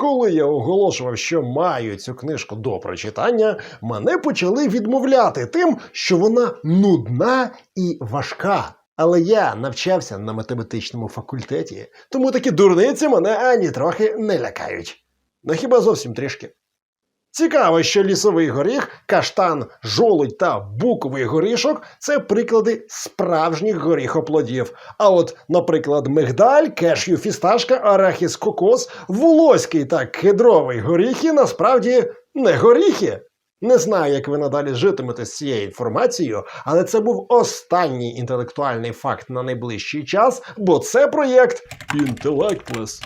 Коли я оголошував, що маю цю книжку до прочитання, мене почали відмовляти тим, що вона нудна і важка. Але я навчався на математичному факультеті, тому такі дурниці мене ані трохи не лякають. Ну хіба зовсім трішки. Цікаво, що лісовий горіх, каштан, жолудь та буковий горішок це приклади справжніх горіхоплодів. А от, наприклад, мигдаль, кешю, фісташка, арахіс, кокос, волоський та кедровий горіхи насправді не горіхи. Не знаю, як ви надалі житимете з цією інформацією, але це був останній інтелектуальний факт на найближчий час, бо це проєкт Інтелектлес.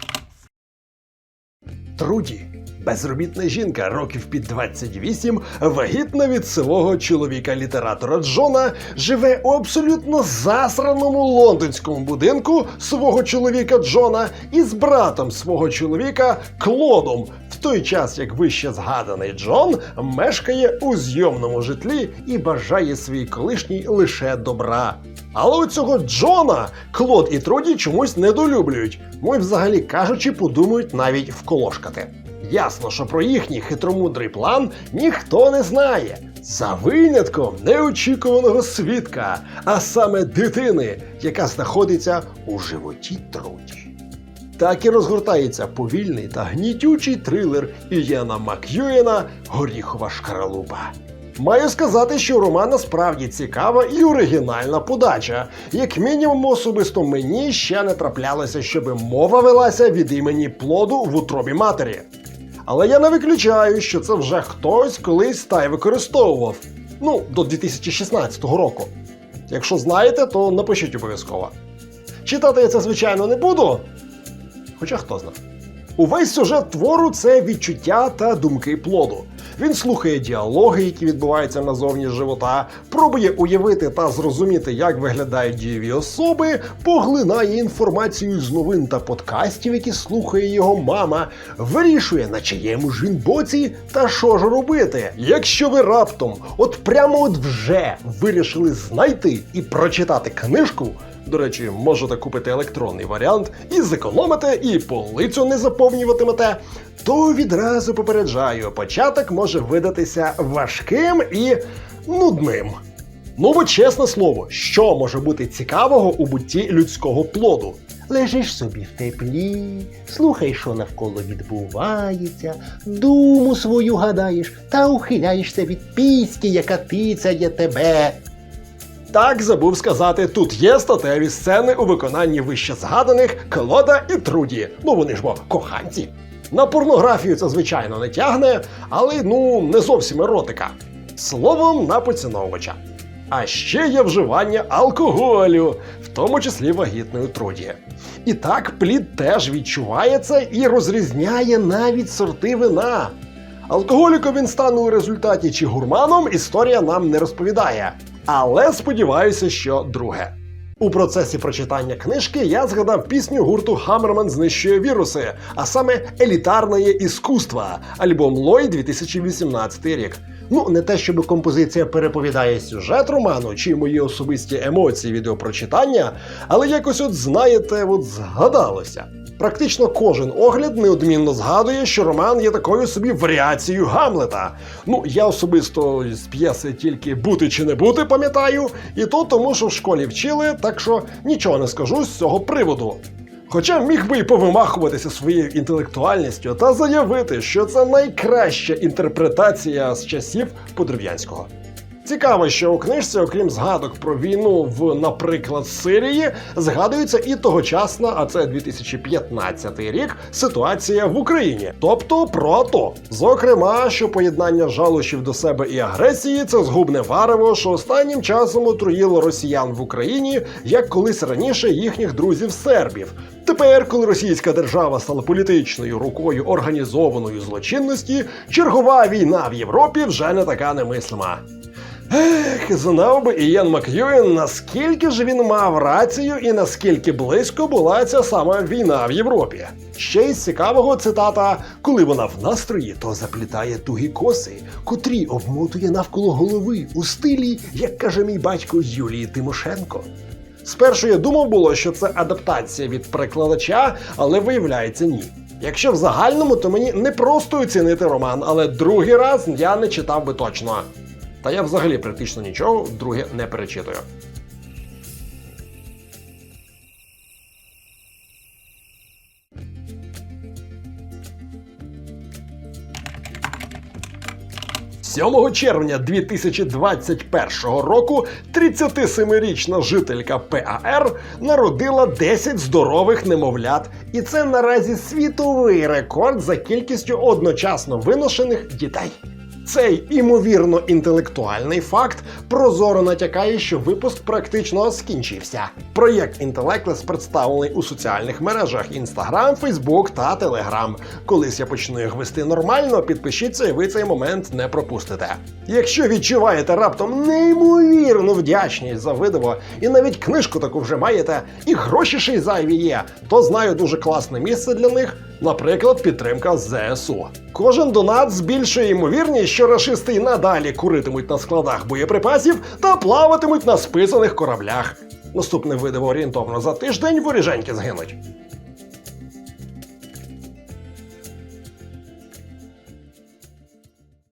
Труді. Безробітна жінка років під 28, вагітна від свого чоловіка-літератора Джона, живе у абсолютно засраному лондонському будинку свого чоловіка Джона із братом свого чоловіка Клодом, в той час як вище згаданий Джон мешкає у зйомному житлі і бажає своїй колишній лише добра. Але у цього Джона Клод і Труді чомусь недолюблюють. Ми, взагалі кажучи, подумають навіть вколошкати. Ясно, що про їхній хитромудрий план ніхто не знає. За винятком неочікуваного свідка, а саме дитини, яка знаходиться у животі Труді. Так і розгортається повільний та гнітючий трилер Ієна Мак'юєна Горіхова шкаралупа. Маю сказати, що у романа справді цікава і оригінальна подача. Як мінімум, особисто мені ще не траплялося, щоб мова велася від імені плоду в утробі матері. Але я не виключаю, що це вже хтось колись та й використовував. Ну, до 2016 року. Якщо знаєте, то напишіть обов'язково. Читати я це, звичайно, не буду. Хоча хто знає. Увесь сюжет твору це відчуття та думки плоду. Він слухає діалоги, які відбуваються назовні живота, пробує уявити та зрозуміти, як виглядають дієві особи, поглинає інформацію з новин та подкастів, які слухає його мама, вирішує, на чиєму ж він боці та що ж робити. Якщо ви раптом, от прямо от вже вирішили знайти і прочитати книжку. До речі, можете купити електронний варіант і зекономите, і полицю не заповнюватимете. То відразу попереджаю, початок може видатися важким і нудним. Ну бо чесне слово, що може бути цікавого у бутті людського плоду? Лежиш собі в теплі, слухай, що навколо відбувається, думу свою гадаєш та ухиляєшся від піськи, яка тицяє тебе. Так забув сказати, тут є статеві сцени у виконанні вище згаданих Клода і Труді. Ну вони ж бо коханці. На порнографію це звичайно не тягне, але ну не зовсім еротика. Словом, на поціновувача. А ще є вживання алкоголю, в тому числі вагітної труді. І так плід теж відчуває це і розрізняє навіть сорти вина. Алкоголіком він стане у результаті чи гурманом, історія нам не розповідає. Але сподіваюся, що друге. У процесі прочитання книжки я згадав пісню гурту Хаммерман знищує віруси, а саме елітарне іскусство, альбом Лой 2018 рік. Ну, не те, щоб композиція переповідає сюжет роману чи мої особисті емоції від його прочитання, але якось, от знаєте, от згадалося. Практично кожен огляд неодмінно згадує, що роман є такою собі варіацією Гамлета. Ну, я особисто з п'єси тільки бути чи не бути пам'ятаю, і то тому, що в школі вчили, так що нічого не скажу з цього приводу. Хоча міг би й повимахуватися своєю інтелектуальністю та заявити, що це найкраща інтерпретація з часів Подерев'янського. Цікаво, що у книжці, окрім згадок про війну в, наприклад, Сирії, згадується і тогочасна, а це 2015 рік, ситуація в Україні, тобто про АТО. Зокрема, що поєднання жалощів до себе і агресії це згубне варево, що останнім часом отруїло росіян в Україні, як колись раніше їхніх друзів сербів. Тепер, коли російська держава стала політичною рукою організованої злочинності, чергова війна в Європі вже не така немислима. Ех, знав би Ієн Мак'юін, наскільки ж він мав рацію і наскільки близько була ця сама війна в Європі. Ще й з цікавого цитата: коли вона в настрої, то заплітає тугі коси, котрі обмотує навколо голови у стилі, як каже мій батько Юлії Тимошенко. Спершу я думав було, що це адаптація від перекладача, але виявляється ні. Якщо в загальному, то мені не просто оцінити роман, але другий раз я не читав би точно. Та я взагалі практично нічого вдруге не перечитую. Сьомого червня 2021 року 37-річна жителька ПАР народила 10 здорових немовлят, і це наразі світовий рекорд за кількістю одночасно виношених дітей. Цей імовірно інтелектуальний факт прозоро натякає, що випуск практично скінчився. Проєкт Інтелектлес представлений у соціальних мережах Instagram, Facebook та Telegram. Колись я почну їх вести нормально, підпишіться, і ви цей момент не пропустите. Якщо відчуваєте раптом неймовірну вдячність за видиво, і навіть книжку таку вже маєте, і гроші ще й зайві є, то знаю дуже класне місце для них. Наприклад, підтримка ЗСУ. Кожен донат збільшує ймовірність, що рашисти й надалі куритимуть на складах боєприпасів та плаватимуть на списаних кораблях. Наступне видиво орієнтовно за тиждень воріженьки згинуть.